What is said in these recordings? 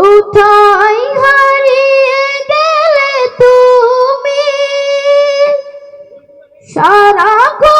কোথায় হারিয়ে গেলে তুমি? সারাক্ষণ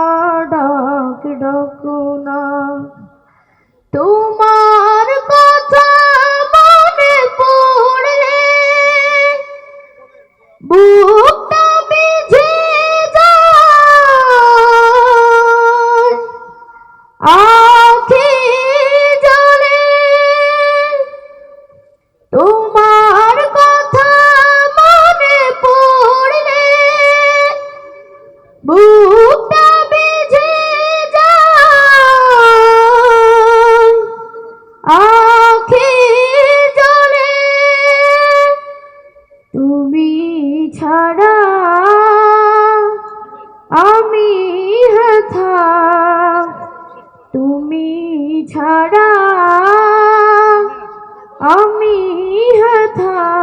বুকটা জলে। তুমি ছাড়া আমি হেথা তুমি ছাড়া আমি হেথা।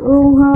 Oh,